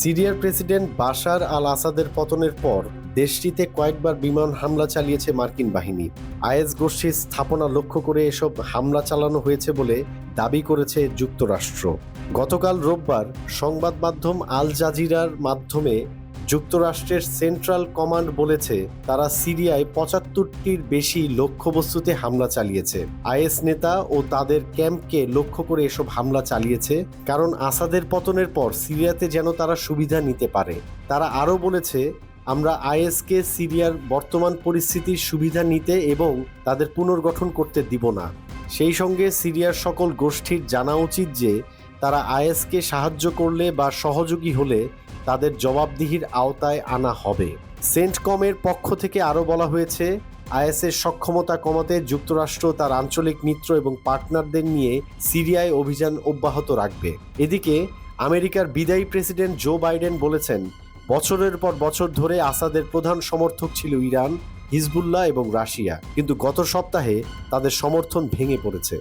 সিরিয়ার president Bashar আল আসাদের পতনের পর দেশটিতে কয়েকবার বিমান হামলা চালিয়েছে মার্কিন বাহিনী। আইএস গোষ্ঠীর স্থাপনা লক্ষ্য করে এসব হামলা চালানো হয়েছে বলে দাবি করেছে যুক্তরাষ্ট্র। গতকাল রোববার সংবাদ মাধ্যম আল জাজিরার মাধ্যমে যুক্তরাষ্ট্রের সেন্ট্রাল কমান্ড বলেছে, তারা সিরিয়ায় পঁচাত্তরটির বেশি লক্ষ্যবস্তুতে হামলা চালিয়েছে। আইএস নেতা ও তাদের ক্যাম্পকে লক্ষ্য করে এসব হামলা চালিয়েছে, কারণ আসাদের পতনের পর সিরিয়াতে যেন তারা সুবিধা নিতে পারে। তারা আরও বলেছে, আমরা আইএসকে সিরিয়ার বর্তমান পরিস্থিতির সুবিধা নিতে এবং তাদের পুনর্গঠন করতে দিব না। সেই সঙ্গে সিরিয়ার সকল গোষ্ঠীর জানা উচিত যে, তারা আইএসকে সাহায্য করলে বা সহযোগী হলে তাদের জবাবদিহির আওতায় আনা হবে। সেন্টকমের পক্ষ থেকে আরও বলা হয়েছে, আইএসের সক্ষমতা কমাতে যুক্তরাষ্ট্র তার আঞ্চলিক মিত্র এবং পার্টনারদের নিয়ে সিরিয়ায় অভিযান অব্যাহত রাখবে। এদিকে, আমেরিকার বিদায়ী প্রেসিডেন্ট জো বাইডেন বলেছেন, বছরের পর বছর ধরে আসাদের প্রধান সমর্থক ছিল ইরান, হিজবুল্লাহ এবং রাশিয়া। কিন্তু গত সপ্তাহে তাদের সমর্থন ভেঙে পড়েছে।